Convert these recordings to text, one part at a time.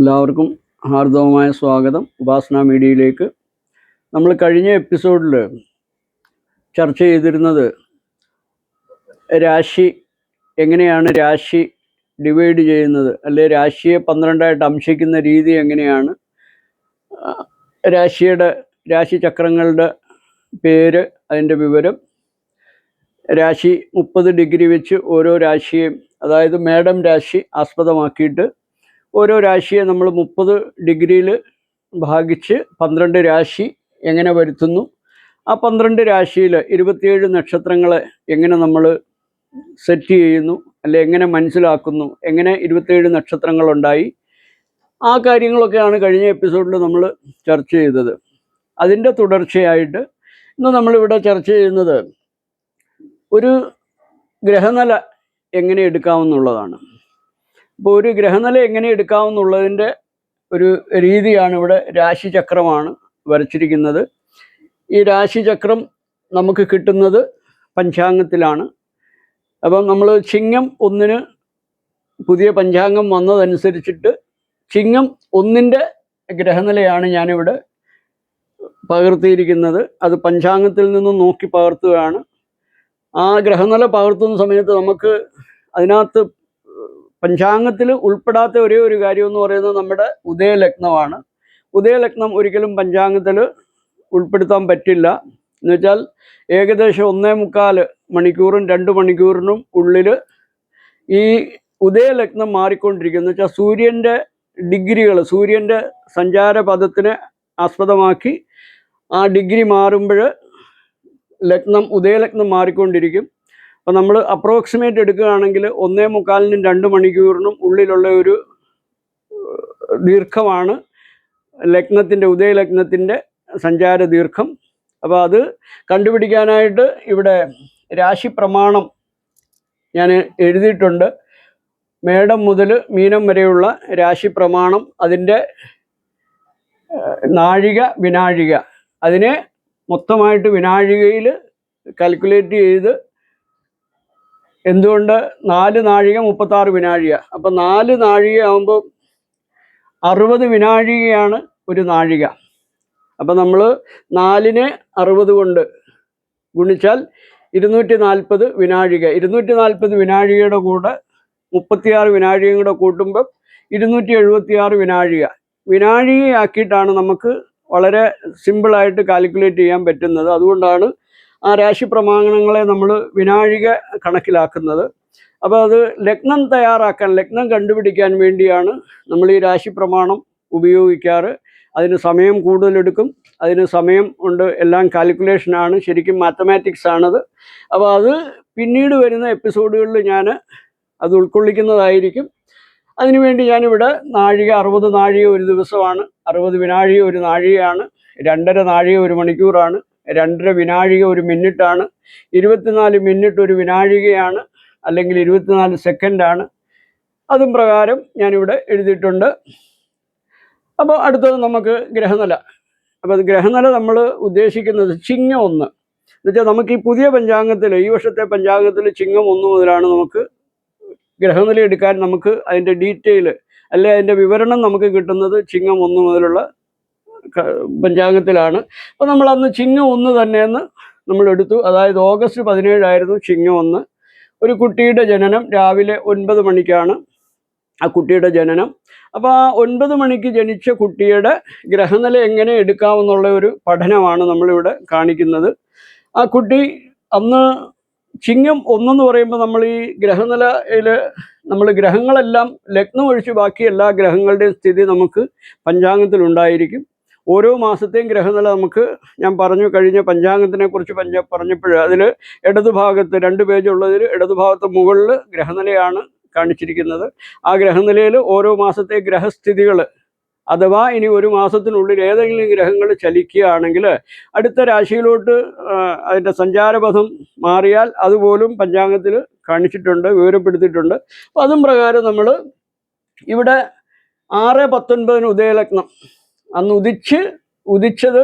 എല്ലാവർക്കും ഹാർദവമായ സ്വാഗതം ഉപാസന മീഡിയയിലേക്ക്. നമ്മൾ കഴിഞ്ഞ എപ്പിസോഡിൽ ചർച്ച ചെയ്തിരുന്നത് രാശി എങ്ങനെയാണ് രാശി ഡിവൈഡ് ചെയ്യുന്നത് അല്ലെ രാശിയെ പന്ത്രണ്ടായിട്ട് അംശിക്കുന്ന രീതി എങ്ങനെയാണ് രാശിയുടെ രാശിചക്രങ്ങളുടെ പേര് അതിന്റെ വിവരം രാശി മുപ്പത് ഡിഗ്രി വെച്ച് ഓരോ രാശിയെയും അതായത് മേഡം രാശി ആസ്പദമാക്കിയിട്ട് ഓരോ രാശിയെ നമ്മൾ മുപ്പത് ഡിഗ്രിയിൽ ഭാഗിച്ച് പന്ത്രണ്ട് രാശി എങ്ങനെ വരുത്തുന്നു? ആ പന്ത്രണ്ട് രാശിയിൽ ഇരുപത്തിയേഴ് നക്ഷത്രങ്ങളെ എങ്ങനെ നമ്മൾ സെറ്റ് ചെയ്യുന്നു? അല്ലെ എങ്ങനെ മനസ്സിലാക്കുന്നു? എങ്ങനെ ഇരുപത്തിയേഴ് നക്ഷത്രങ്ങളുണ്ടായി? ആ കാര്യങ്ങളൊക്കെയാണ് കഴിഞ്ഞ എപ്പിസോഡിൽ നമ്മൾ ചർച്ച ചെയ്തത്. അതിന്റെ തുടർച്ചയായിട്ട് ഇന്ന് നമ്മളിവിടെ ചർച്ച ചെയ്യുന്നത് ഒരു ഗ്രഹനില എങ്ങനെ എടുക്കാമെന്നുള്ളതാണ്. അപ്പോൾ ഒരു ഗ്രഹനില എങ്ങനെ എടുക്കാമെന്നുള്ളതിന്റെ ഒരു രീതിയാണ് ഇവിടെ രാശിചക്രമാണ് വരച്ചിരിക്കുന്നത്. ഈ രാശിചക്രം നമുക്ക് കിട്ടുന്നത് പഞ്ചാംഗത്തിലാണ്. അപ്പം നമ്മൾ ചിങ്ങം ഒന്നിന് പുതിയ പഞ്ചാംഗം വന്നതനുസരിച്ചിട്ട് ചിങ്ങം ഒന്നിന്റെ ഗ്രഹനിലയാണ് ഞാനിവിടെ പകർത്തിയിരിക്കുന്നത്. അത് പഞ്ചാംഗത്തിൽ നിന്നും നോക്കി പകർത്തുകയാണ്. ആ ഗ്രഹനില പകർത്തുന്ന സമയത്ത് നമുക്ക് അതിനകത്ത് പഞ്ചാംഗത്തിൽ ഉൾപ്പെടാത്ത ഒരേ ഒരു കാര്യം എന്ന് പറയുന്നത് നമ്മുടെ ഉദയലഗ്നമാണ്. ഉദയലഗ്നം ഒരിക്കലും പഞ്ചാംഗത്തിൽ ഉൾപ്പെടുത്താൻ പറ്റില്ല. എന്ന് വെച്ചാൽ ഏകദേശം ഒന്നേ മുക്കാൽ മണിക്കൂറും രണ്ട് മണിക്കൂറിനും ഉള്ളിൽ ഈ ഉദയലഗ്നം മാറിക്കൊണ്ടിരിക്കും എന്ന് വെച്ചാൽ സൂര്യന്റെ ഡിഗ്രികൾ സൂര്യന്റെ സഞ്ചാരപഥത്തിനെ ആസ്പദമാക്കി ആ ഡിഗ്രി മാറുമ്പോൾ ലഗ്നം ഉദയലഗ്നം മാറിക്കൊണ്ടിരിക്കും. അപ്പം നമ്മൾ അപ്രോക്സിമേറ്റ് എടുക്കുകയാണെങ്കിൽ ഒന്നേ മുക്കാലിനും രണ്ട് മണിക്കൂറിനും ഉള്ളിലുള്ള ഒരു ദീർഘമാണ് ലഗ്നത്തിന്റെ ഉദയലഗ്നത്തിന്റെ സഞ്ചാര ദീർഘം. അപ്പോൾ അത് കണ്ടുപിടിക്കാനായിട്ട് ഇവിടെ രാശി പ്രമാണം ഞാൻ എഴുതിയിട്ടുണ്ട്. മേടം മുതൽ മീനം വരെയുള്ള രാശി പ്രമാണം അതിന്റെ നാഴിക വിനാഴിക. അതിനെ മൊത്തമായിട്ട് വിനാഴികയിൽ കാൽക്കുലേറ്റ് ചെയ്ത് എന്തുകൊണ്ട് നാല് നാഴിക മുപ്പത്താറ് വിനാഴിക? അപ്പം നാല് നാഴിക ആകുമ്പോൾ അറുപത് വിനാഴികയാണ് ഒരു നാഴിക. അപ്പം നമ്മൾ നാലിനെ അറുപത് കൊണ്ട് ഗുണിച്ചാൽ ഇരുന്നൂറ്റി നാൽപ്പത് വിനാഴിക. ഇരുന്നൂറ്റി നാൽപ്പത് വിനാഴികയുടെ കൂടെ മുപ്പത്തിയാറ് വിനാഴികയും കൂടെ കൂട്ടുമ്പോൾ ഇരുന്നൂറ്റി എഴുപത്തിയാറ് വിനാഴിക. വിനാഴികയാക്കിയിട്ടാണ് നമുക്ക് വളരെ സിമ്പിളായിട്ട് കാൽക്കുലേറ്റ് ചെയ്യാൻ പറ്റുന്നത്. അതുകൊണ്ടാണ് ആ രാശി പ്രമാണങ്ങളെ നമ്മൾ വിനാഴിക കണക്കിലാക്കുന്നത്. അപ്പോൾ അത് ലഗ്നം തയ്യാറാക്കാൻ ലഗ്നം കണ്ടുപിടിക്കാൻ വേണ്ടിയാണ് നമ്മൾ ഈ രാശി പ്രമാണം ഉപയോഗിക്കാറ്. അതിന് സമയം കൂടുതലെടുക്കും. അതിന് സമയം ഉണ്ട്. എല്ലാം കാൽക്കുലേഷനാണ് ശരിക്കും മാത്തമാറ്റിക്സ് ആണത്. അപ്പോൾ അത് പിന്നീട് വരുന്ന എപ്പിസോഡുകളിൽ ഞാൻ അത് ഉൾക്കൊള്ളിക്കുന്നതായിരിക്കും. അതിനുവേണ്ടി ഞാനിവിടെ നാഴിക അറുപത് നാഴിക ഒരു ദിവസമാണ്. അറുപത് വിനാഴിക ഒരു നാഴികയാണ്. രണ്ടര നാഴിക ഒരു മണിക്കൂറാണ്. രണ്ടര വിനാഴിക ഒരു മിനിറ്റാണ്. ഇരുപത്തിനാല് മിനിറ്റ് ഒരു വിനാഴികയാണ്. അല്ലെങ്കിൽ ഇരുപത്തിനാല് സെക്കൻഡാണ്. അതും പ്രകാരം ഞാനിവിടെ എഴുതിയിട്ടുണ്ട്. അപ്പോൾ അടുത്തത് നമുക്ക് ഗ്രഹനില. അപ്പോൾ ഗ്രഹനില നമ്മൾ ഉദ്ദേശിക്കുന്നത് ചിങ്ങം ഒന്ന്. എന്നുവെച്ചാൽ നമുക്ക് ഈ പുതിയ പഞ്ചാംഗത്തിൽ ഈ വർഷത്തെ പഞ്ചാംഗത്തിൽ ചിങ്ങം ഒന്ന് മുതലാണ് നമുക്ക് ഗ്രഹനില എടുക്കാൻ നമുക്ക് അതിന്റെ ഡീറ്റെയിൽ അല്ലെ അതിന്റെ വിവരണം നമുക്ക് കിട്ടുന്നത് ചിങ്ങം ഒന്ന് മുതലുള്ള പഞ്ചാംഗത്തിലാണ്. അപ്പോൾ നമ്മൾ അന്ന് ചിങ്ങം ഒന്ന് തന്നെയെന്ന് നമ്മൾ എടുത്തു അതായത് ഓഗസ്റ്റ് പതിനേഴായിരുന്നു ചിങ്ങം ഒന്ന്. ഒരു കുട്ടിയുടെ ജനനം രാവിലെ ഒൻപത് മണിക്കാണ് ആ കുട്ടിയുടെ ജനനം. അപ്പോൾ ആ ഒൻപത് മണിക്ക് ജനിച്ച കുട്ടിയുടെ ഗ്രഹനില എങ്ങനെ എടുക്കാമെന്നുള്ള ഒരു പഠനമാണ് നമ്മളിവിടെ കാണിക്കുന്നത്. ആ കുട്ടി അന്ന് ചിങ്ങം ഒന്നെന്ന് പറയുമ്പോൾ നമ്മൾ ഈ ഗ്രഹനിലയിൽ നമ്മൾ ഗ്രഹങ്ങളെല്ലാം ലഗ്നം ഒഴിച്ച് ബാക്കി എല്ലാ ഗ്രഹങ്ങളുടെയും സ്ഥിതി നമുക്ക് പഞ്ചാംഗത്തിലുണ്ടായിരിക്കും. ഓരോ മാസത്തെയും ഗ്രഹനില നമുക്ക് ഞാൻ പറഞ്ഞു കഴിഞ്ഞ പഞ്ചാംഗത്തിനെ കുറിച്ച് പഞ്ച പറഞ്ഞപ്പോൾ അതിൽ ഇടതുഭാഗത്ത് രണ്ട് പേജ് ഉള്ളതിൽ ഇടതുഭാഗത്ത് മുകളിൽ ഗ്രഹനിലയാണ് കാണിച്ചിരിക്കുന്നത്. ആ ഗ്രഹനിലയിൽ ഓരോ മാസത്തെ ഗ്രഹസ്ഥിതികൾ അഥവാ ഇനി ഒരു മാസത്തിനുള്ളിൽ ഏതെങ്കിലും ഗ്രഹങ്ങൾ ചലിക്കുകയാണെങ്കിൽ അടുത്ത രാശിയിലോട്ട് അതിന്റെ സഞ്ചാരപഥം മാറിയാൽ അതുപോലും പഞ്ചാംഗത്തിൽ കാണിച്ചിട്ടുണ്ട് വിവരപ്പെടുത്തിയിട്ടുണ്ട്. അപ്പം അതും പ്രകാരം നമ്മൾ ഇവിടെ ആറ് പത്തൊൻപതിന് ഉദയലഗ്നം അന്ന് ഉദിച്ച് ഉദിച്ചത്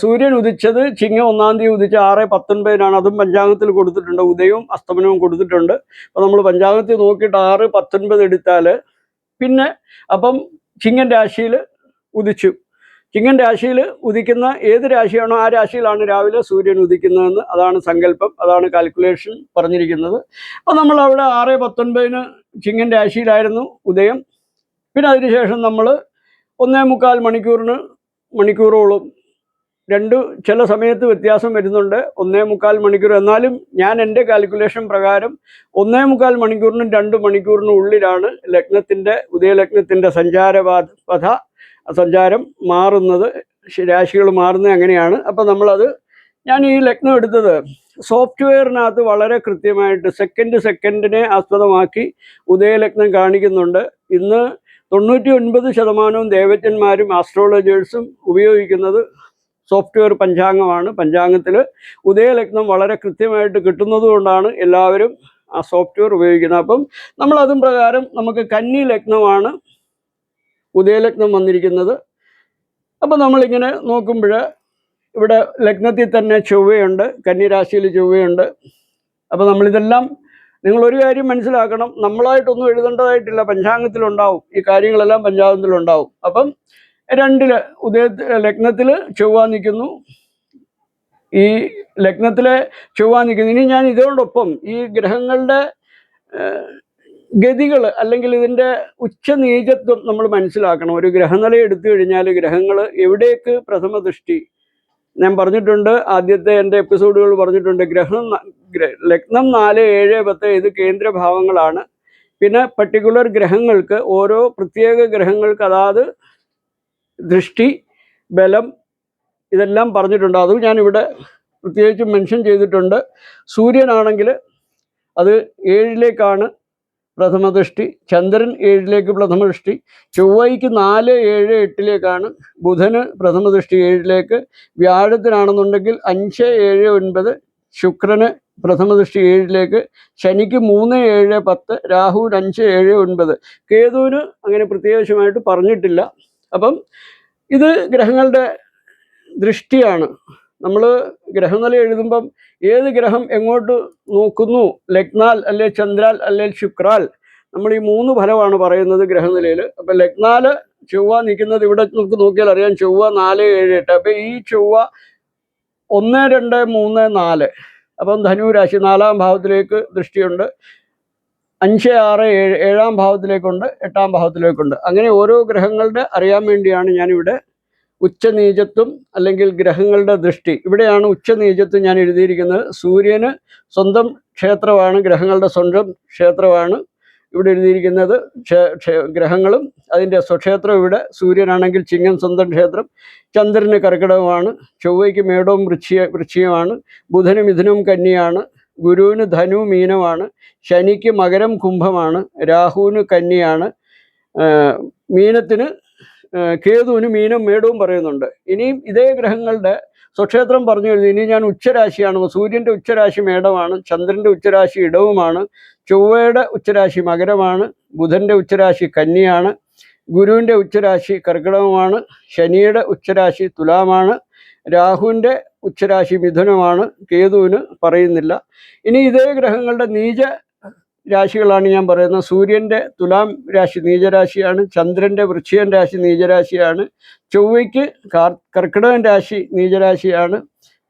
സൂര്യൻ ഉദിച്ചത് ചിങ്ങ ഒന്നാം തീയതി ഉദിച്ച ആറ് പത്തൊൻപതിനാണ്. അതും പഞ്ചാംഗത്തിൽ കൊടുത്തിട്ടുണ്ട്. ഉദയവും അസ്തമനവും കൊടുത്തിട്ടുണ്ട്. അപ്പോൾ നമ്മൾ പഞ്ചാംഗത്തിൽ നോക്കിയിട്ട് ആറ് പത്തൊൻപത് എടുത്താൽ പിന്നെ അപ്പം ചിങ്ങൻ രാശിയിൽ ഉദിച്ചു. ചിങ്ങൻ രാശിയിൽ ഉദിക്കുന്ന ഏത് രാശിയാണോ ആ രാശിയിലാണ് രാവിലെ സൂര്യൻ ഉദിക്കുന്നതെന്ന് അതാണ് സങ്കല്പം അതാണ് കാൽക്കുലേഷൻ പറഞ്ഞിരിക്കുന്നത്. അപ്പോൾ നമ്മൾ അവിടെ ആറ് പത്തൊൻപതിന് ചിങ്ങൻ രാശിയിലായിരുന്നു ഉദയം. പിന്നെ അതിനുശേഷം നമ്മൾ ഒന്നേ മുക്കാൽ മണിക്കൂറിന് മണിക്കൂറോളം. രണ്ട് ചില സമയത്ത് വ്യത്യാസം വരുന്നുണ്ട്. ഒന്നേ മുക്കാൽ മണിക്കൂർ. എന്നാലും ഞാൻ എന്റെ കാൽക്കുലേഷൻ പ്രകാരം ഒന്നേ മുക്കാൽ മണിക്കൂറിനും രണ്ട് മണിക്കൂറിനും ഉള്ളിലാണ് ലഗ്നത്തിന്റെ ഉദയലഗ്നത്തിന്റെ സഞ്ചാരപാത പഥ സഞ്ചാരം മാറുന്നത്. രാശികൾ മാറുന്നത് അങ്ങനെയാണ്. അപ്പം നമ്മളത് ഞാൻ ഈ ലഗ്നം എടുത്തത് സോഫ്റ്റ്വെയറിനകത്ത് വളരെ കൃത്യമായിട്ട് സെക്കൻഡ് സെക്കൻഡിനെ ആസ്പദമാക്കി ഉദയലഗ്നം കാണിക്കുന്നുണ്ട്. ഇന്ന് തൊണ്ണൂറ്റി ഒൻപത് ശതമാനവും ദേവജ്ഞന്മാരും ആസ്ട്രോളജേഴ്സും ഉപയോഗിക്കുന്നത് സോഫ്റ്റ്വെയർ പഞ്ചാംഗമാണ്. പഞ്ചാംഗത്തിൽ ഉദയലഗ്നം വളരെ കൃത്യമായിട്ട് കിട്ടുന്നതുകൊണ്ടാണ് എല്ലാവരും ആ സോഫ്റ്റ്വെയർ ഉപയോഗിക്കുന്നത്. അപ്പം നമ്മൾ അതും പ്രകാരം നമുക്ക് കന്നി ലഗ്നമാണ് ഉദയലഗ്നം വന്നിരിക്കുന്നത്. അപ്പം നമ്മളിങ്ങനെ നോക്കുമ്പോൾ ഇവിടെ ലഗ്നത്തിൽ തന്നെ ചൊവ്വയുണ്ട് കന്നിരാശിയിൽ ചൊവ്വയുണ്ട്. അപ്പോൾ നമ്മളിതെല്ലാം നിങ്ങൾ ഒരു കാര്യം മനസ്സിലാക്കണം. നമ്മളായിട്ടൊന്നും എഴുതേണ്ടതായിട്ടില്ല. പഞ്ചാംഗത്തിലുണ്ടാവും. ഈ കാര്യങ്ങളെല്ലാം പഞ്ചാംഗത്തിലുണ്ടാവും. അപ്പം രണ്ടിൽ ഉദയ ലഗ്നത്തിൽ ചൊവ്വ നിൽക്കുന്നു ഈ ലഗ്നത്തിലെ ചൊവ്വ നിൽക്കുന്നു ഇനി ഞാൻ ഇതോടൊപ്പം ഈ ഗ്രഹങ്ങളുടെ ഗതികൾ അല്ലെങ്കിൽ ഇതിന്റെ ഉച്ചനീചത്വം നമ്മൾ മനസ്സിലാക്കണം. ഒരു ഗ്രഹനില എടുത്തു കഴിഞ്ഞാൽ ഗ്രഹങ്ങൾ എവിടേക്ക് പ്രഥമ ദൃഷ്ടി ഞാൻ പറഞ്ഞിട്ടുണ്ട് ആദ്യത്തെ എന്റെ എപ്പിസോഡുകൾ പറഞ്ഞിട്ടുണ്ട് ഗ്രഹം ലഗ്നം നാല് ഏഴ് പത്ത് ഇത് കേന്ദ്രഭാവങ്ങളാണ്. പിന്നെ പർട്ടിക്കുലർ ഗ്രഹങ്ങൾക്ക് ഓരോ പ്രത്യേക ഗ്രഹങ്ങൾക്ക് അതാത് ദൃഷ്ടി ബലം ഇതെല്ലാം പറഞ്ഞിട്ടുണ്ട്. അതും ഞാനിവിടെ പ്രത്യേകിച്ച് മെൻഷൻ ചെയ്തിട്ടുണ്ട്. സൂര്യനാണെങ്കിൽ അത് ഏഴിലേക്കാണ്. പ്രഥമ ദൃഷ്ടി ചന്ദ്രൻ ഏഴിലേക്ക് പ്രഥമ ദൃഷ്ടി ചൊവ്വയ്ക്ക് നാല് ഏഴ് എട്ടിലേക്കാണ് ബുധന് പ്രഥമ ദൃഷ്ടി ഏഴിലേക്ക്. വ്യാഴത്തിനാണെന്നുണ്ടെങ്കിൽ അഞ്ച് ഏഴ് ഒൻപത്. ശുക്രന് പ്രഥമ ദൃഷ്ടി ഏഴിലേക്ക്. ശനിക്ക് മൂന്ന് ഏഴ് പത്ത്. രാഹുവിന് അഞ്ച് ഏഴ് ഒൻപത്. കേതുവിന് അങ്ങനെ പ്രത്യേകമായിട്ട് പറഞ്ഞിട്ടില്ല. അപ്പം ഇത് ഗ്രഹങ്ങളുടെ ദൃഷ്ടിയാണ്. നമ്മൾ ഗ്രഹനില എഴുതുമ്പം ഏത് ഗ്രഹം എങ്ങോട്ട് നോക്കുന്നു? ലഗ്നാൽ അല്ലെ ചന്ദ്രാൽ അല്ലെ ശുക്രാൽ? നമ്മൾ ഈ മൂന്ന് ഫലമാണ് പറയുന്നത് ഗ്രഹനിലയിൽ അപ്പം ലഗ്നാൽ ചൊവ്വ നിൽക്കുന്നത് ഇവിടെ നമുക്ക് നോക്കിയാൽ അറിയാം. ചൊവ്വ നാല് ഏഴ് എട്ട്. അപ്പം ഈ ചൊവ്വ ഒന്ന് രണ്ട് മൂന്ന് നാല്. അപ്പം ധനു രാശി നാലാം ഭാവത്തിലേക്ക് ദൃഷ്ടിയുണ്ട്. അഞ്ച് ആറ് ഏഴ് ഏഴാം ഭാവത്തിലേക്കുണ്ട് എട്ടാം ഭാവത്തിലേക്കുണ്ട്. അങ്ങനെ ഓരോ ഗ്രഹങ്ങളുടെ അറിയാൻ വേണ്ടിയാണ് ഞാനിവിടെ ഉച്ചനീചത്വം അല്ലെങ്കിൽ ഗ്രഹങ്ങളുടെ ദൃഷ്ടി. ഇവിടെയാണ് ഉച്ചനീചത്വം ഞാൻ എഴുതിയിരിക്കുന്നത്. സൂര്യന് സ്വന്തം ക്ഷേത്രമാണ് ഗ്രഹങ്ങളുടെ സ്വന്തം ക്ഷേത്രമാണ് ഇവിടെ എഴുതിയിരിക്കുന്നത്. ഗ്രഹങ്ങളും അതിന്റെ സ്വക്ഷേത്രം ഇവിടെ. സൂര്യനാണെങ്കിൽ ചിങ്ങൻ സ്വന്തം ക്ഷേത്രം ചന്ദ്രന് കർക്കിടകമാണ് ചൊവ്വയ്ക്ക് മേടവും വൃക്ഷിയ വൃക്ഷിയുമാണ് ബുധന് മിഥുനവും കന്നിയാണ് ഗുരുവിന് ധനു മീനമാണ് ശനിക്ക് മകരം കുംഭമാണ് രാഹുവിന് കന്നിയാണ് മീനത്തിന് കേതുവിന് മീനും മേടവും പറയുന്നുണ്ട്. ഇനിയും ഇതേ ഗ്രഹങ്ങളുടെ സ്വക്ഷേത്രം പറഞ്ഞു കഴിഞ്ഞു. ഇനി ഞാൻ ഉച്ചരാശിയാണ്. സൂര്യന്റെ ഉച്ചരാശി മേടമാണ് ചന്ദ്രന്റെ ഉച്ചരാശി ഇടവുമാണ് ചൊവ്വയുടെ ഉച്ചരാശി മകരമാണ് ബുധന്റെ ഉച്ചരാശി കന്നിയാണ് ഗുരുവിന്റെ ഉച്ചരാശി കർക്കിടകമാണ് ശനിയുടെ ഉച്ചരാശി തുലാമാണ് രാഹുവിന്റെ ഉച്ചരാശി മിഥുനമാണ് കേതുവിന് പറയുന്നില്ല. ഇനി ഇതേ ഗ്രഹങ്ങളുടെ നീച രാശികളാണ് ഞാൻ പറയുന്നത്. സൂര്യന്റെ തുലാം രാശി നീചരാശിയാണ് ചന്ദ്രന്റെ വൃക്ഷികൻ രാശി നീചരാശിയാണ് ചൊവ്വയ്ക്ക് കാർ കർക്കിടകൻ രാശി നീചരാശിയാണ്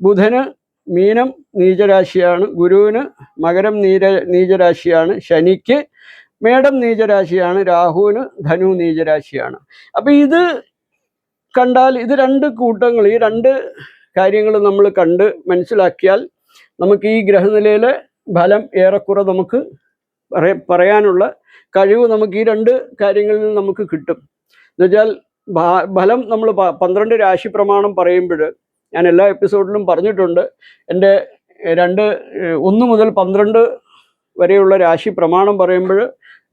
ബുധന് മീനം നീചരാശിയാണ് ഗുരുവിന് മകരം നീര നീചരാശിയാണ് ശനിക്ക് മേടം നീചരാശിയാണ് രാഹുവിന് ധനു നീചരാശിയാണ്. അപ്പം ഇത് കണ്ടാൽ ഇത് രണ്ട് കൂട്ടങ്ങൾ ഈ രണ്ട് കാര്യങ്ങൾ നമ്മൾ കണ്ട് മനസ്സിലാക്കിയാൽ നമുക്ക് ഈ ഗ്രഹനിലയിലെ ഫലം ഏറെക്കുറെ നമുക്ക് പറയാനുള്ള കഴിവ് നമുക്ക് ഈ രണ്ട് കാര്യങ്ങളിൽ നിന്ന് നമുക്ക് കിട്ടും. എന്നുവെച്ചാൽ ഫലം നമ്മൾ പന്ത്രണ്ട് രാശി പ്രമാണം പറയുമ്പോൾ ഞാൻ എല്ലാ എപ്പിസോഡിലും പറഞ്ഞിട്ടുണ്ട്. എന്റെ രണ്ട് ഒന്ന് മുതൽ പന്ത്രണ്ട് വരെയുള്ള രാശി പ്രമാണം പറയുമ്പോൾ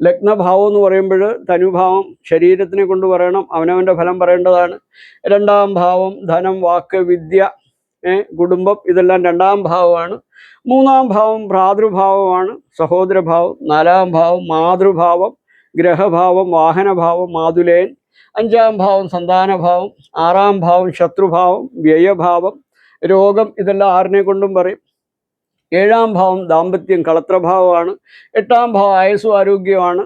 ലഗ്നഭാവം എന്ന് പറയുമ്പോൾ തനുഭാവം ശരീരത്തിനെ കൊണ്ട് പറയണം അവനവന്റെ ഫലം പറയേണ്ടതാണ്. രണ്ടാം ഭാവം ധനം വാക്ക് വിദ്യ കുടുംബം ഇതെല്ലാം രണ്ടാം ഭാവമാണ്. മൂന്നാം ഭാവം ഭ്രാതൃഭാവമാണ് സഹോദരഭാവം നാലാം ഭാവം മാതൃഭാവം ഗ്രഹഭാവം വാഹനഭാവം മാതുലേൻ അഞ്ചാം ഭാവം സന്താനഭാവം ആറാം ഭാവം ശത്രുഭാവം വ്യയഭാവം രോഗം ഇതെല്ലാം ആറിനെ കൊണ്ടും പറയും. ഏഴാം ഭാവം ദാമ്പത്യം കളത്രഭാവമാണ് എട്ടാം ഭാവം ആയുസ്സും ആരോഗ്യമാണ്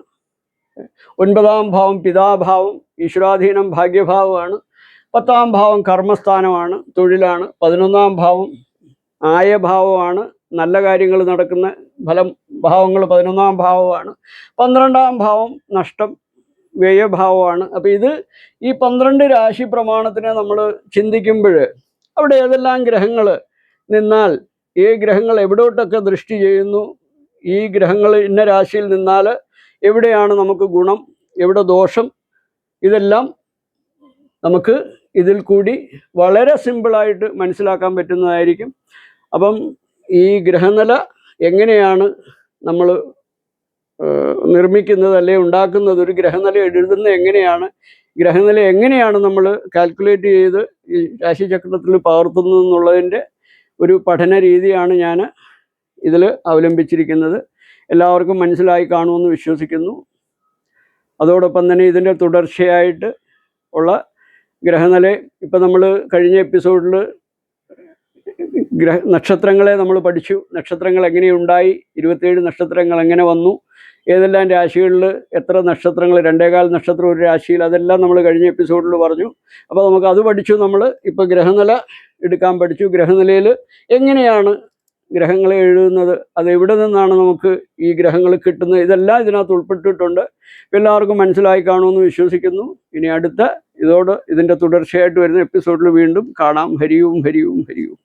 ഒൻപതാം ഭാവം പിതാഭാവം ഈശ്വരാധീനം ഭാഗ്യഭാവമാണ് പത്താം ഭാവം കർമ്മസ്ഥാനമാണ് തൊഴിലാണ് പതിനൊന്നാം ഭാവം ആയഭാവമാണ്. നല്ല കാര്യങ്ങൾ നടക്കുന്ന ഫലം ഭാവങ്ങൾ പതിനൊന്നാം ഭാവമാണ്. പന്ത്രണ്ടാം ഭാവം നഷ്ടം വ്യയഭാവമാണ്. അപ്പം ഇത് ഈ പന്ത്രണ്ട് രാശി പ്രമാണത്തിനെ നമ്മൾ ചിന്തിക്കുമ്പോൾ അവിടെ ഏതെല്ലാം ഗ്രഹങ്ങൾ നിന്നാൽ ഈ ഗ്രഹങ്ങൾ എവിടോട്ടൊക്കെ ദൃഷ്ടി ചെയ്യുന്നു? ഈ ഗ്രഹങ്ങൾ ഇന്ന രാശിയിൽ നിന്നാൽ എവിടെയാണ് നമുക്ക് ഗുണം എവിടെ ദോഷം? ഇതെല്ലാം നമുക്ക് ഇതിൽ കൂടി വളരെ സിമ്പിളായിട്ട് മനസ്സിലാക്കാൻ പറ്റുന്നതായിരിക്കും. അപ്പം ഈ ഗ്രഹനില എങ്ങനെയാണ് നമ്മൾ നിർമ്മിക്കുന്നത് അല്ലെ ഉണ്ടാക്കുന്നത്? ഒരു ഗ്രഹനില എഴുതുന്നത് എങ്ങനെയാണ്? ഗ്രഹനില എങ്ങനെയാണ് നമ്മൾ കാൽക്കുലേറ്റ് ചെയ്ത് ഈ രാശിചക്രത്തിൽ പകർത്തുന്നത് എന്നുള്ളതിന്റെ ഒരു പഠന രീതിയാണ് ഞാൻ ഇതിൽ അവലംബിച്ചിരിക്കുന്നത്. എല്ലാവർക്കും മനസ്സിലായി കാണുമെന്ന് വിശ്വസിക്കുന്നു. അതോടൊപ്പം തന്നെ ഇതിന്റെ തുടർച്ചയായിട്ട് ഉള്ള ഗ്രഹനില ഇപ്പം നമ്മൾ കഴിഞ്ഞ എപ്പിസോഡിൽ ഗ്രഹ നക്ഷത്രങ്ങളെ നമ്മൾ പഠിച്ചു. നക്ഷത്രങ്ങൾ എങ്ങനെയുണ്ടായി? ഇരുപത്തേഴ് നക്ഷത്രങ്ങൾ എങ്ങനെ വന്നു? ഏതെല്ലാം രാശികളിൽ എത്ര നക്ഷത്രങ്ങൾ രണ്ടേകാൽ നക്ഷത്രം ഒരു രാശിയിൽ അതെല്ലാം നമ്മൾ കഴിഞ്ഞ എപ്പിസോഡിൽ പറഞ്ഞു. അപ്പോൾ നമുക്ക് അത് പഠിച്ചു നമ്മൾ ഇപ്പോൾ ഗ്രഹനില എടുക്കാൻ പഠിച്ചു. ഗ്രഹനിലയിൽ എങ്ങനെയാണ് ഗ്രഹങ്ങളെ എഴുതുന്നത്? അത് എവിടെ നിന്നാണ് നമുക്ക് ഈ ഗ്രഹങ്ങൾ കിട്ടുന്നത്? ഇതെല്ലാം ഇതിനകത്ത് ഉൾപ്പെട്ടിട്ടുണ്ട്. എല്ലാവർക്കും മനസ്സിലായി കാണുമെന്ന് വിശ്വസിക്കുന്നു. ഇനി അടുത്ത ഇതോട് ഇതിന്റെ തുടർച്ചയായിട്ട് വരുന്ന എപ്പിസോഡിൽ വീണ്ടും കാണാം. ഹരിയും ഹരിയും ഹരിയും.